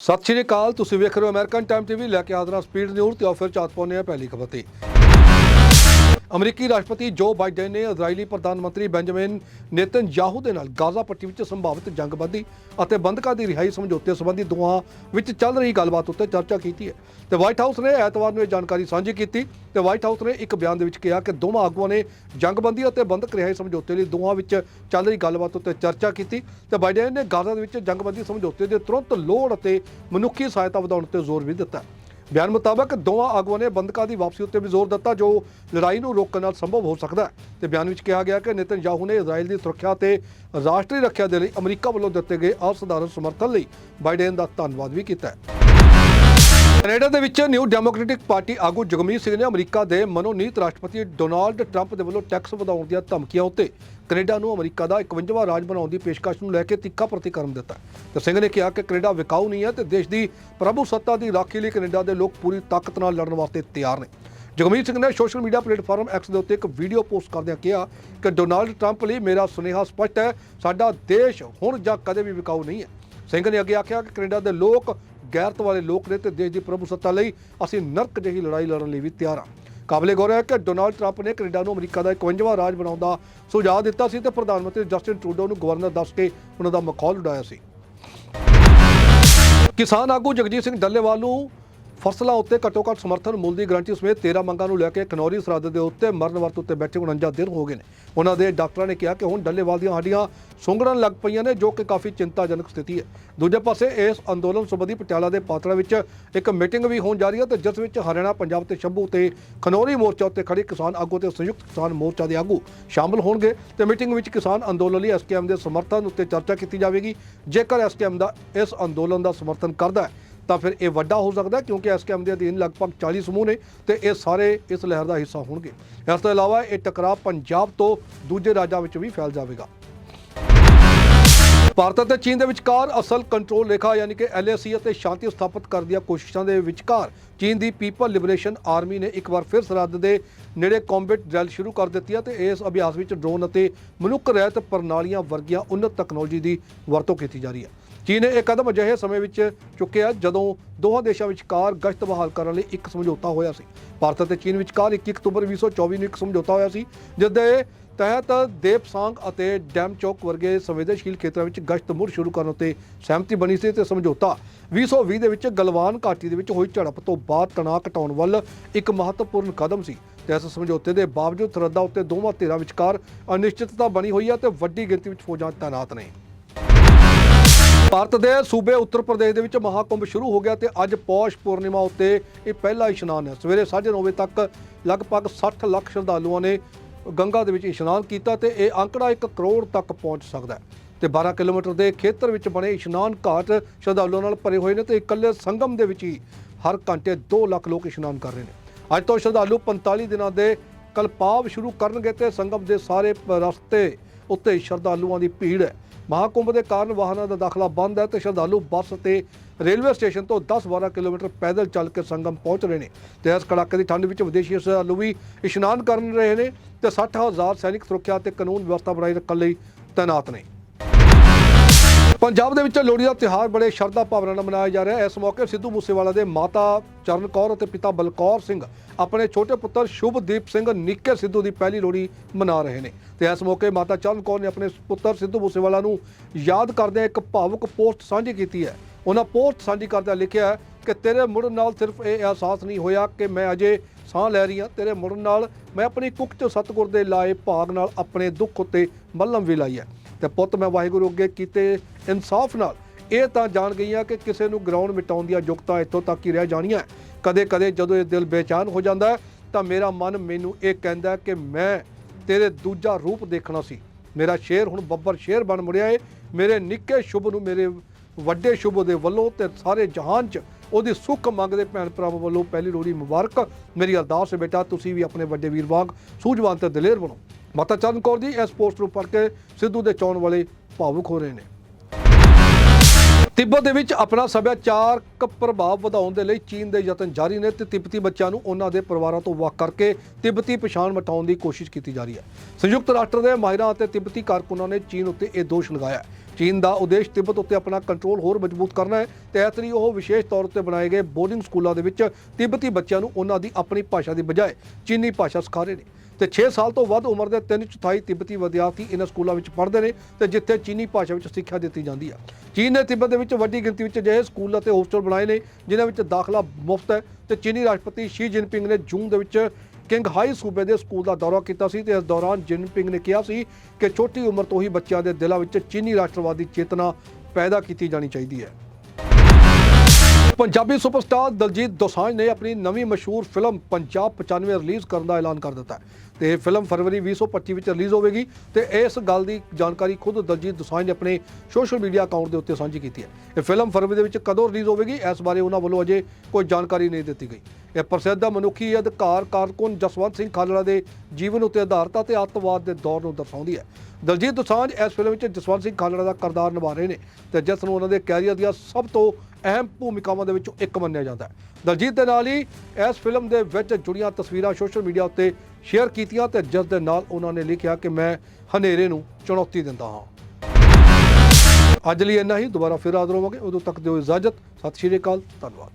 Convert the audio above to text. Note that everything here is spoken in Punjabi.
ਸਤਿ ਸ਼੍ਰੀ ਅਕਾਲ, ਤੁਸੀਂ ਵੇਖ ਰਹੇ ਹੋ ਅਮਰੀਕਨ ਟਾਈਮ ਟੀਵੀ। ਲੈ ਕੇ ਆਦਰਾ ਸਪੀਡ ਨਿਊਜ਼ ਤੇ ਆਫਰ ਚਾਤ ਪਾਉਂਦੇ ਆ ਪਹਿਲੀ ਖਬਰ ਤੇ। ਅਮਰੀਕੀ ਰਾਸ਼ਟਰਪਤੀ ਜੋ ਬਾਈਡਨ ਨੇ ਇਜ਼ਰਾਈਲੀ ਪ੍ਰਧਾਨ ਮੰਤਰੀ ਬੈਂਜਾਮਿਨ ਨੇਤਨਯਾਹੂ ਦੇ ਨਾਲ ਗਾਜ਼ਾ ਪੱਟੀ ਵਿੱਚ ਸੰਭਾਵਿਤ ਜੰਗਬੰਦੀ ਅਤੇ ਬੰਦਕਾਂ ਦੀ ਰਿਹਾਈ ਸਮਝੌਤੇ ਸੰਬੰਧੀ ਦੋਹਾਂ ਵਿੱਚ ਚੱਲ ਰਹੀ ਗੱਲਬਾਤ ਉੱਤੇ ਚਰਚਾ ਕੀਤੀ ਹੈ। ਤੇ ਵਾਈਟ ਹਾਊਸ ਨੇ ਐਤਵਾਰ ਨੂੰ ਇਹ ਜਾਣਕਾਰੀ ਸਾਂਝੀ ਕੀਤੀ। ਤੇ ਵਾਈਟ ਹਾਊਸ ਨੇ ਇੱਕ ਬਿਆਨ ਦੇ ਵਿੱਚ ਕਿਹਾ ਕਿ ਦੋਵਾਂ ਆਗੂਆਂ ਨੇ ਜੰਗਬੰਦੀ ਅਤੇ ਬੰਦਕ ਰਿਹਾਈ ਸਮਝੌਤੇ ਲਈ ਦੋਹਾਂ ਵਿੱਚ ਚੱਲ ਰਹੀ ਗੱਲਬਾਤ ਉੱਤੇ ਚਰਚਾ ਕੀਤੀ। ਤੇ ਬਾਈਡਨ ਨੇ ਗਾਜ਼ਾ ਦੇ ਵਿੱਚ ਜੰਗਬੰਦੀ ਸਮਝੌਤੇ ਦੇ ਤੁਰੰਤ ਲੋੜ ਅਤੇ ਮਨੁੱਖੀ ਸਹਾਇਤਾ ਵਧਾਉਣ ਤੇ ਜ਼ੋਰ ਵੀ ਦਿੱਤਾ। ਬਿਆਨ ਮੁਤਾਬਕ ਦੋਵਾਂ ਆਗੂਆਂ ਨੇ ਬੰਦਕਾਂ ਦੀ ਵਾਪਸੀ ਉੱਤੇ ਵੀ ਜ਼ੋਰ ਦਿੱਤਾ, ਜੋ ਲੜਾਈ ਨੂੰ ਰੋਕਣ ਨਾਲ ਸੰਭਵ ਹੋ ਸਕਦਾ ਹੈ। ਤੇ ਬਿਆਨ ਵਿੱਚ ਕਿਹਾ ਗਿਆ ਕਿ ਨੇਤਨਯਾਹੂ ਨੇ ਇਜ਼ਰਾਈਲ ਦੀ ਸੁਰੱਖਿਆ ਤੇ ਰਾਸ਼ਟਰੀ ਰੱਖਿਆ ਦੇ ਲਈ ਅਮਰੀਕਾ ਵੱਲੋਂ ਦਿੱਤੇ ਗਏ ਅਸਾਧਾਰਨ ਸਮਰਥਨ ਲਈ ਬਾਈਡਨ ਦਾ ਧੰਨਵਾਦ ਵੀ ਕੀਤਾ ਹੈ। ਕੈਨੇਡਾ ਦੇ ਵਿੱਚ ਨਿਊ ਡੈਮੋਕ੍ਰੈਟਿਕ ਪਾਰਟੀ ਆਗੂ ਜਗਮੀਤ ਸਿੰਘ ਨੇ ਅਮਰੀਕਾ ਦੇ ਮਨੋਨੀਤ ਰਾਸ਼ਟਰਪਤੀ ਡੋਨਾਲਡ ਟਰੰਪ ਦੇ ਵੱਲੋਂ ਟੈਕਸ ਵਧਾਉਣ ਦੀਆਂ ਧਮਕੀਆਂ ਉੱਤੇ ਕੈਨੇਡਾ ਨੂੰ ਅਮਰੀਕਾ ਦਾ 51ਵਾਂ ਰਾਜ ਬਣਾਉਣ ਦੀ ਪੇਸ਼ਕਸ਼ ਨੂੰ ਲੈ ਕੇ ਤਿੱਖਾ ਪ੍ਰਤੀਕਰਮ ਦਿੱਤਾ। ਤੇ ਸਿੰਘ ਨੇ ਕਿਹਾ ਕਿ ਕੈਨੇਡਾ ਵਿਕਾਊ ਨਹੀਂ ਹੈ ਤੇ ਦੇਸ਼ ਦੀ ਪ੍ਰਭੂ ਸੱਤਾ ਦੀ ਰਾਖੀ ਲਈ ਕੈਨੇਡਾ ਦੇ ਲੋਕ ਪੂਰੀ ਤਾਕਤ ਨਾਲ ਲੜਨ ਵਾਸਤੇ ਤਿਆਰ ਨੇ। ਜਗਮੀਤ ਸਿੰਘ ਨੇ ਸੋਸ਼ਲ ਮੀਡੀਆ ਪਲੇਟਫਾਰਮ ਐਕਸ ਦੇ ਉੱਤੇ ਇੱਕ ਵੀਡੀਓ ਪੋਸਟ ਕਰਦਿਆਂ ਕਿਹਾ ਕਿ ਡੋਨਾਲਡ ਟਰੰਪ ਲਈ ਮੇਰਾ ਸੁਨੇਹਾ ਸਪਸ਼ਟ ਹੈ, ਸਾਡਾ ਦੇਸ਼ ਹੁਣ ਜਾਂ ਕਦੇ ਵੀ ਵਿਕਾਊ ਨਹੀਂ ਹੈ। ਸਿੰਘ ਨੇ ਅੱਗੇ ਆਖਿਆ ਕਿ ਕੈਨੇਡਾ ਦੇ ਲੋਕ ਗੈਰਤ ਵਾਲੇ ਲੋਕ ਨੇ ਤੇ ਦੇਸ਼ ਦੀ ਪ੍ਰਭੂ ਸੱਤਾ ਲਈ ਅਸੀਂ ਨਰਕ ਜਿਹੀ ਲੜਾਈ ਲੜਨ ਲਈ ਵੀ ਤਿਆਰ ਹਾਂ। ਕਾਬਲੇ ਗੌਰ ਹੈ ਕਿ ਡੋਨਾਲਡ ਟਰੰਪ ਨੇ ਕੈਨੇਡਾ ਨੂੰ ਅਮਰੀਕਾ ਦਾ 51ਵਾਂ ਰਾਜ ਬਣਾਉਣ ਦਾ ਸੁਝਾਅ ਦਿੱਤਾ ਸੀ ਤੇ ਪ੍ਰਧਾਨ ਮੰਤਰੀ ਜਸਟਿਨ ਟਰੂਡੋ ਨੂੰ ਗਵਰਨਰ ਦੱਸ ਕੇ ਉਹਨਾਂ ਦਾ ਮਖੌਲ ਉਡਾਇਆ ਸੀ। ਕਿਸਾਨ ਆਗੂ ਜਗਜੀਤ ਸਿੰਘ ਡੱਲੇਵਾਲ ਨੂੰ ਫਸਲਾਂ ਉੱਤੇ ਘੱਟੋ ਘੱਟ ਸਮਰਥਨ ਮੁੱਲ ਦੀ ਗਰੰਟੀ ਸਮੇਤ 13 ਮੰਗਾਂ ਨੂੰ ਲੈ ਕੇ ਖਨੌਰੀ ਸਰਹੱਦ ਦੇ ਉੱਤੇ ਮਰਨ ਵਰਤ ਉੱਤੇ ਬੈਠੇ 49 ਦਿਨ ਹੋ ਗਏ ਨੇ। ਉਹਨਾਂ ਦੇ ਡਾਕਟਰਾਂ ਨੇ ਕਿਹਾ ਕਿ ਹੁਣ ਡੱਲੇਵਾਲ ਦੀਆਂ ਹੱਡੀਆਂ ਸੁੰਗੜਨ ਲੱਗ ਪਈਆਂ ਨੇ, ਜੋ ਕਿ ਕਾਫੀ ਚਿੰਤਾਜਨਕ ਸਥਿਤੀ ਹੈ। ਦੂਜੇ ਪਾਸੇ ਇਸ ਅੰਦੋਲਨ ਸੰਬੰਧੀ ਪਟਿਆਲਾ ਦੇ ਪਾਤੜਾ ਵਿੱਚ ਇੱਕ ਮੀਟਿੰਗ ਵੀ ਹੋਣ ਜਾ ਰਹੀ ਹੈ ਤੇ ਜਿਸ ਵਿੱਚ ਹਰਿਆਣਾ, ਪੰਜਾਬ ਤੇ ਸ਼ੰਭੂ ਤੇ ਖਨੌਰੀ ਮੋਰਚਾ ਉੱਤੇ ਖੜੇ ਕਿਸਾਨ ਆਗੂ ਤੇ ਸੰਯੁਕਤ ਕਿਸਾਨ ਮੋਰਚਾ ਦੇ ਆਗੂ ਸ਼ਾਮਲ ਹੋਣਗੇ ਤੇ ਮੀਟਿੰਗ ਵਿੱਚ ਕਿਸਾਨ ਅੰਦੋਲਨ ਲਈ ਐਸਕੇਐਮ ਦੇ ਸਮਰਥਨ ਉੱਤੇ ਚਰਚਾ ਕੀਤੀ ਜਾਵੇਗੀ। ਜੇਕਰ ਐਸਕੇਐਮ ਦਾ ਇਸ ਅੰਦੋਲਨ ਦਾ ਸਮਰਥਨ ਕਰਦਾ ਹੈ ਤਾਂ ਫਿਰ ਇਹ ਵੱਡਾ ਹੋ ਸਕਦਾ ਹੈ ਕਿਉਂਕਿ ਐਸਕੇਐਮ ਦੇ ਅਧੀਨ ਲਗਭਗ 40 ਸਮੂਹ ਨੇ ਤੇ ਇਹ ਸਾਰੇ ਇਸ ਲਹਿਰ ਦਾ ਹਿੱਸਾ ਹੋਣਗੇ। ਇਸ ਤੋਂ ਇਲਾਵਾ ਇਹ ਟਕਰਾਅ ਪੰਜਾਬ ਤੋਂ ਦੂਜੇ ਰਾਜਾਂ ਵਿੱਚ ਵੀ ਫੈਲ ਜਾਵੇਗਾ। ਭਾਰਤ ਅਤੇ ਚੀਨ ਦੇ ਵਿਚਕਾਰ ਅਸਲ ਕੰਟਰੋਲ ਰੇਖਾ ਯਾਨੀ ਕਿ ਐਲਏਸੀ ਅਤੇ ਸ਼ਾਂਤੀ ਸਥਾਪਿਤ ਕਰਨ ਦੀਆਂ ਕੋਸ਼ਿਸ਼ਾਂ ਦੇ ਵਿਚਕਾਰ ਚੀਨ ਦੀ ਪੀਪਲ ਲਿਬਰੇਸ਼ਨ ਆਰਮੀ ਨੇ ਇੱਕ ਵਾਰ ਫਿਰ ਸਰਹੱਦ ਦੇ ਨੇੜੇ ਕੰਬੈਟ ਡਰਿਲ ਸ਼ੁਰੂ ਕਰ ਦਿੱਤੀ ਹੈ ਤੇ ਇਸ ਅਭਿਆਸ ਵਿੱਚ ਡਰੋਨ ਅਤੇ ਮਨੁੱਖ ਰਹਿਤ ਪ੍ਰਣਾਲੀਆਂ ਵਰਗੀਆਂ ਉન્નਤ ਤਕਨਾਲੋਜੀ ਦੀ ਵਰਤੋਂ ਕੀਤੀ ਜਾ ਰਹੀ ਹੈ। ਚੀਨ ਨੇ ਇਹ ਕਦਮ ਅਜਿਹੇ ਸਮੇਂ ਵਿੱਚ ਚੁੱਕਿਆ ਜਦੋਂ ਦੋਹਾਂ ਦੇਸ਼ਾਂ ਵਿਚਕਾਰ ਗਸ਼ਤ ਬਹਾਲ ਕਰਨ ਲਈ ਇੱਕ ਸਮਝੌਤਾ ਹੋਇਆ ਸੀ। ਭਾਰਤ ਅਤੇ ਚੀਨ ਵਿਚਕਾਰ 21 ਅਕਤੂਬਰ 2024 ਨੂੰ ਇੱਕ ਸਮਝੌਤਾ ਹੋਇਆ ਸੀ ਜਿਸ ਦੇ ਤਹਿਤ ਦੇਪਸਾਂਗ ਅਤੇ ਡੈਮਚੌਕ ਵਰਗੇ ਸੰਵੇਦਨਸ਼ੀਲ ਖੇਤਰਾਂ ਵਿੱਚ ਗਸ਼ਤ ਮੁੜ ਸ਼ੁਰੂ ਕਰਨ ਉੱਤੇ ਸਹਿਮਤੀ ਬਣੀ ਸੀ ਤੇ ਸਮਝੌਤਾ 2020 ਦੇ ਵਿੱਚ ਗਲਵਾਨ ਘਾਟੀ ਦੇ ਵਿੱਚ ਹੋਈ ਝੜਪ ਤੋਂ ਬਾਅਦ ਤਣਾਅ ਘਟਾਉਣ ਵੱਲ ਇੱਕ ਮਹੱਤਵਪੂਰਨ ਕਦਮ ਸੀ। ਤੇ ਇਸ ਸਮਝੌਤੇ ਦੇ ਬਾਵਜੂਦ ਸਰਹੱਦਾਂ ਉੱਤੇ ਦੋਵਾਂ ਧਿਰਾਂ ਵਿਚਕਾਰ ਅਨਿਸ਼ਚਿਤਤਾ ਬਣੀ ਹੋਈ ਹੈ ਤੇ ਵੱਡੀ ਗਿਣਤੀ ਵਿੱਚ ਫੌਜਾਂ ਤਾਇਨਾਤ ਨੇ। ਭਾਰਤ ਦੇ ਸੂਬੇ ਉੱਤਰ ਪ੍ਰਦੇਸ਼ ਦੇ ਵਿੱਚ ਮਹਾਕੁੰਭ ਸ਼ੁਰੂ ਹੋ ਗਿਆ ਤੇ ਅੱਜ ਪੌਸ਼ ਪੂਰਨਿਮਾ ਉੱਤੇ ਇਹ ਪਹਿਲਾ ਇਸ਼ਨਾਨ ਹੈ। ਸਵੇਰੇ 9:30 ਵਜੇ ਤੱਕ ਲਗਭਗ 60 ਲੱਖ ਸ਼ਰਧਾਲੂਆਂ ਨੇ ਗੰਗਾ ਦੇ ਵਿੱਚ ਇਸ਼ਨਾਨ ਕੀਤਾ ਤੇ ਇਹ ਅੰਕੜਾ 1 ਕਰੋੜ ਤੱਕ ਪਹੁੰਚ ਸਕਦਾ ਹੈ। ਤੇ 12 ਕਿਲੋਮੀਟਰ ਦੇ ਖੇਤਰ ਵਿੱਚ ਬਣੇ ਇਸ਼ਨਾਨ ਘਾਟ ਸ਼ਰਧਾਲੂਆਂ ਨਾਲ ਭਰੇ ਹੋਏ ਨੇ ਤੇ ਇਕੱਲੇ ਸੰਗਮ ਦੇ ਵਿੱਚ ਹੀ ਹਰ ਘੰਟੇ 2 ਲੱਖ ਲੋਕ ਇਸ਼ਨਾਨ ਕਰ ਰਹੇ ਨੇ। ਅੱਜ ਤੋਂ ਸ਼ਰਧਾਲੂ 45 ਦਿਨਾਂ ਦੇ ਕਲਪਾਵ ਸ਼ੁਰੂ ਕਰਨਗੇ ਤੇ ਸੰਗਮ ਦੇ ਸਾਰੇ ਪ- ਰਸਤੇ ਉੱਤੇ ਸ਼ਰਧਾਲੂਆਂ ਦੀ ਭੀੜ ਹੈ। ਮਹਾਕੁੰਭ ਦੇ ਕਾਰਨ ਵਾਹਨਾਂ ਦਾ ਦਾਖਲਾ ਬੰਦ ਹੈ ਤੇ ਸ਼ਰਧਾਲੂ ਬੱਸ ਤੇ ਰੇਲਵੇ ਸਟੇਸ਼ਨ ਤੋਂ 10-12 ਕਿਲੋਮੀਟਰ ਪੈਦਲ ਚੱਲ ਕੇ ਸੰਗਮ ਪਹੁੰਚ ਰਹੇ ਨੇ। ਤੇ ਇਸ ਕੜਾਕੇ ਦੀ ਠੰਡ ਵਿੱਚ ਵਿਦੇਸ਼ੀ ਸ਼ਰਧਾਲੂ ਵੀ ਇਸ਼ਨਾਨ ਕਰਨ ਰਹੇ ਨੇ ਤੇ 60000 ਸੈਨਿਕ ਸੁਰੱਖਿਆ ਤੇ ਕਾਨੂੰਨ ਵਿਵਸਥਾ ਬਣਾਈ ਰੱਖਣ ਲਈ ਤਾਇਨਾਤ ਨੇ। ਪੰਜਾਬ ਦੇ ਵਿੱਚ ਲੋਹੜੀ ਦਾ ਤਿਉਹਾਰ ਬੜੇ ਸ਼ਰਧਾ ਭਾਵਨਾ ਨਾਲ ਮਨਾਇਆ ਜਾ ਰਿਹਾ ਹੈ। ਇਸ ਮੌਕੇ ਸਿੱਧੂ ਮੂਸੇਵਾਲਾ ਦੇ ਮਾਤਾ ਚਰਨ ਕੌਰ ਅਤੇ ਪਿਤਾ ਬਲਕੌਰ ਸਿੰਘ, ਆਪਣੇ ਛੋਟੇ ਪੁੱਤਰ ਸ਼ੁਭਦੀਪ ਸਿੰਘ ਨਿੱਕੇ ਸਿੱਧੂ ਦੀ ਪਹਿਲੀ ਲੋਹੜੀ ਮਨਾ ਰਹੇ ਨੇ। ਤੇ ਇਸ ਮੌਕੇ ਮਾਤਾ ਚਰਨ ਕੌਰ ਨੇ ਆਪਣੇ ਪੁੱਤਰ ਸਿੱਧੂ ਮੂਸੇਵਾਲਾ ਨੂੰ ਯਾਦ ਕਰਦਿਆਂ ਇੱਕ ਭਾਵੁਕ ਪੋਸਟ ਸਾਂਝੀ ਕੀਤੀ ਹੈ। ਉਹਨਾਂ ਪੋਸਟ ਸਾਂਝੀ ਕਰਦਿਆਂ ਲਿਖਿਆ ਕਿ, ਤੇਰੇ ਮੁੜਨ ਨਾਲ ਸਿਰਫ ਇਹ ਅਹਿਸਾਸ ਨਹੀਂ ਹੋਇਆ ਕਿ ਮੈਂ ਅਜੇ ਸਾਹ ਲੈ ਰਹੀ ਹਾਂ। ਤੇਰੇ ਮੁੜਨ ਨਾਲ ਮੈਂ ਆਪਣੀ ਕੁੱਖ 'ਚ ਸਤਿਗੁਰ ਦੇ ਲਾਏ ਭਾਗ ਨਾਲ ਆਪਣੇ ਦੁੱਖ ਉੱਤੇ ਮੱਲਮ ਵੀ ਲਾਈ ਹੈ। ਤੇ ਪੁੱਤ ਮੈਂ ਵਾਹਿਗੁਰੂ ਅੱਗੇ ਕੀਤੇ ਇਨਸਾਫ ਨਾਲ। ਇਹ ਤਾਂ ਜਾਣ ਗਈਆਂ ਕਿ ਕਿਸੇ ਨੂੰ ਗਰਾਊਂਡ ਮਿਟਾਉਣ ਦੀਆਂ ਯੁਕਤਾਂ ਇੱਥੋਂ ਤੱਕ ਹੀ ਰਹਿ ਜਾਣੀਆਂ। ਕਦੇ ਕਦੇ ਜਦੋਂ ਇਹ ਦਿਲ ਬੇਚੈਨ ਹੋ ਜਾਂਦਾ ਤਾਂ ਮੇਰਾ ਮਨ ਮੈਨੂੰ ਇਹ ਕਹਿੰਦਾ ਕਿ ਮੈਂ ਤੇਰੇ ਦੂਜਾ ਰੂਪ ਦੇਖਣਾ ਸੀ। ਮੇਰਾ ਸ਼ੇਰ ਹੁਣ ਬੱਬਰ ਸ਼ੇਰ ਬਣ ਮੁੜਿਆ ਏ। ਮੇਰੇ ਨਿੱਕੇ ਸ਼ੁਭ ਨੂੰ ਮੇਰੇ ਵੱਡੇ ਸ਼ੁਭ ਦੇ ਵੱਲੋਂ ਤੇ ਸਾਰੇ ਜਹਾਨ 'ਚ ਉਹਦੀ ਸੁੱਖ ਮੰਗਦੇ ਭੈਣ ਭਰਾਵਾਂ ਵੱਲੋਂ ਪਹਿਲੀ ਲੋਹੜੀ ਮੁਬਾਰਕ। ਮੇਰੀ ਅਰਦਾਸ ਹੈ ਬੇਟਾ, ਤੁਸੀਂ ਵੀ ਆਪਣੇ ਵੱਡੇ ਵੀਰ ਵਾਂਗ ਸੂਝਵਾਨ ਤੇ ਦਲੇਰ ਬਣੋ। ਮਾਤਾ ਚਰਨ ਕੌਰ ਜੀ, ਇਸ ਪੋਸਟ ਨੂੰ ਪੜ੍ਹ ਕੇ ਸਿੱਧੂ ਦੇ ਚਾਉਣ ਵਾਲੇ ਭਾਵੁਕ ਹੋ ਰਹੇ ਨੇ। ਤਿੱਬਤ ਦੇ ਵਿੱਚ ਆਪਣਾ ਸੱਭਿਆਚਾਰਕ ਪ੍ਰਭਾਵ ਵਧਾਉਣ ਦੇ ਲਈ ਚੀਨ ਦੇ ਯਤਨ ਜਾਰੀ ਨੇ ਤੇ ਤਿੱਬਤੀ ਬੱਚਿਆਂ ਨੂੰ ਉਹਨਾਂ ਦੇ ਪਰਿਵਾਰਾਂ ਤੋਂ ਵੱਖ ਕਰਕੇ ਤਿੱਬਤੀ ਪਛਾਣ ਮਟਾਉਣ ਦੀ ਕੋਸ਼ਿਸ਼ ਕੀਤੀ ਜਾ ਰਹੀ ਹੈ। ਸੰਯੁਕਤ ਰਾਸ਼ਟਰ ਦੇ ਮਾਹਿਰਾਂ ਅਤੇ ਤਿੱਬਤੀ ਕਾਰਕੁਨਾਂ ਨੇ ਚੀਨ ਉੱਤੇ ਇਹ ਦੋਸ਼ ਲਗਾਇਆ ਚੀਨ ਦਾ ਉਦੇਸ਼ ਤਿੱਬਤ ਉੱਤੇ ਆਪਣਾ ਕੰਟਰੋਲ ਹੋਰ ਮਜ਼ਬੂਤ ਕਰਨਾ ਹੈ। ਤੇ ਇਸ ਲਈ ਉਹ ਵਿਸ਼ੇਸ਼ ਤੌਰ ਉੱਤੇ ਬਣਾਏ ਗਏ ਬੋਰਡਿੰਗ ਸਕੂਲਾਂ ਦੇ ਵਿੱਚ ਤਿੱਬਤੀ ਬੱਚਿਆਂ ਨੂੰ ਉਹਨਾਂ ਦੀ ਆਪਣੀ ਭਾਸ਼ਾ ਦੀ ਬਜਾਏ ਚੀਨੀ ਭਾਸ਼ਾ ਸਿਖਾ ਰਹੇ ਨੇ। ਤੇ 6 ਸਾਲ ਤੋਂ ਵੱਧ ਉਮਰ ਦੇ ਤਿੰਨ ਚੌਥਾਈ ਤਿੱਬਤੀ ਵਿਦਿਆਰਥੀ ਇਹਨਾਂ ਸਕੂਲਾਂ ਵਿੱਚ ਪੜ੍ਹਦੇ ਨੇ ਤੇ ਜਿੱਥੇ ਚੀਨੀ ਭਾਸ਼ਾ ਵਿੱਚ ਸਿੱਖਿਆ ਦਿੱਤੀ ਜਾਂਦੀ ਹੈ ਚੀਨ ਨੇ ਤਿੱਬਤ ਦੇ ਵਿੱਚ ਵੱਡੀ ਗਿਣਤੀ ਵਿੱਚ ਅਜਿਹੇ ਸਕੂਲ ਅਤੇ ਹੋਸਟਲ ਬਣਾਏ ਨੇ, ਜਿਨ੍ਹਾਂ ਵਿੱਚ ਦਾਖਲਾ ਮੁਫਤ ਹੈ। ਤੇ ਚੀਨੀ ਰਾਸ਼ਟਰਪਤੀ ਸ਼ੀ ਜਿਨਪਿੰਗ ਨੇ ਜੂਨ ਦੇ ਵਿੱਚ ਕਿੰਗ ਹਾਈ ਸੂਬੇ ਦੇ ਸਕੂਲ ਦਾ ਦੌਰਾ ਕੀਤਾ ਸੀ ਤੇ ਇਸ ਦੌਰਾਨ ਜਿਨਪਿੰਗ ਨੇ ਕਿਹਾ ਸੀ ਕਿ ਛੋਟੀ ਉਮਰ ਤੋਂ ਹੀ ਬੱਚਿਆਂ ਦੇ ਦਿਲਾਂ ਵਿੱਚ ਚੀਨੀ ਰਾਸ਼ਟਰਵਾਦੀ ਚੇਤਨਾ ਪੈਦਾ ਕੀਤੀ ਜਾਣੀ ਚਾਹੀਦੀ ਹੈ। ਪੰਜਾਬੀ ਸੁਪਰਸਟਾਰ ਦਲਜੀਤ ਦੋਸਾਂਝ ਨੇ ਆਪਣੀ ਨਵੀਂ ਮਸ਼ਹੂਰ ਫਿਲਮ ਪੰਜਾਬ 95 ਰਿਲੀਜ਼ ਕਰਨ ਦਾ ਐਲਾਨ ਕਰ ਦਿੱਤਾ ਹੈ। ਤੇ ਇਹ ਫਿਲਮ ਫਰਵਰੀ 2025 ਵਿੱਚ ਰਿਲੀਜ਼ ਹੋਵੇਗੀ ਤੇ ਇਸ ਗੱਲ ਦੀ ਜਾਣਕਾਰੀ ਖੁਦ ਦਲਜੀਤ ਦੋਸਾਂਝ ਨੇ ਆਪਣੇ ਸੋਸ਼ਲ ਮੀਡੀਆ ਅਕਾਊਂਟ ਦੇ ਉੱਤੇ ਸਾਂਝੀ ਕੀਤੀ ਹੈ। ਇਹ ਫਿਲਮ ਫਰਵਰੀ ਦੇ ਵਿੱਚ ਕਦੋਂ ਰਿਲੀਜ਼ ਹੋਵੇਗੀ, ਇਸ ਬਾਰੇ ਉਹਨਾਂ ਵੱਲੋਂ ਅਜੇ ਕੋਈ ਜਾਣਕਾਰੀ ਨਹੀਂ ਦਿੱਤੀ ਗਈ। ਇਹ ਪ੍ਰਸਿੱਧ ਮਨੁੱਖੀ ਅਧਿਕਾਰ ਕਾਰਕੁਨ ਜਸਵੰਤ ਸਿੰਘ ਖਾਲੜਾ ਦੇ ਜੀਵਨ ਉੱਤੇ ਆਧਾਰਿਤ ਅਤੇ ਅੱਤਵਾਦ ਦੇ ਦੌਰ ਨੂੰ ਦਰਸਾਉਂਦੀ ਹੈ। ਦਲਜੀਤ ਦੋਸਾਂਝ ਇਸ ਫਿਲਮ ਵਿੱਚ ਜਸਵੰਤ ਸਿੰਘ ਖਾਲੜਾ ਦਾ ਕਿਰਦਾਰ ਨਿਭਾ ਰਹੇ ਨੇ ਤੇ ਜਿਸ ਨੂੰ ਉਹਨਾਂ ਦੇ ਕੈਰੀਅਰ ਦੀਆਂ ਸਭ ਤੋਂ ਅਹਿਮ ਭੂਮਿਕਾਵਾਂ ਦੇ ਵਿੱਚੋਂ ਇੱਕ ਮੰਨਿਆ ਜਾਂਦਾ ਹੈ। ਦਲਜੀਤ ਦੇ ਨਾਲ ਹੀ ਇਸ ਫਿਲਮ ਦੇ ਵਿੱਚ ਜੁੜੀਆਂ ਤਸਵੀਰਾਂ ਸੋਸ਼ਲ ਮੀਡੀਆ ਉੱਤੇ ਸ਼ੇਅਰ ਕੀਤੀ ਕੀਤੀਆਂ ਤੇ ਜਿਸ ਦੇ ਨਾਲ ਉਹਨਾਂ ਨੇ ਲਿਖਿਆ ਕਿ ਮੈਂ ਹਨੇਰੇ ਨੂੰ ਚੁਣੌਤੀ ਦਿੰਦਾ ਹਾਂ। ਅੱਜ ਲਈ ਇੰਨਾ ਹੀ, ਦੁਬਾਰਾ ਫਿਰ ਹਾਜ਼ਰ ਹੋਵਾਂਗੇ। ਉਦੋਂ ਤੱਕ ਦਿਓ ਇਜਾਜ਼ਤ। ਸਤਿ ਸ਼੍ਰੀ ਅਕਾਲ। ਧੰਨਵਾਦ।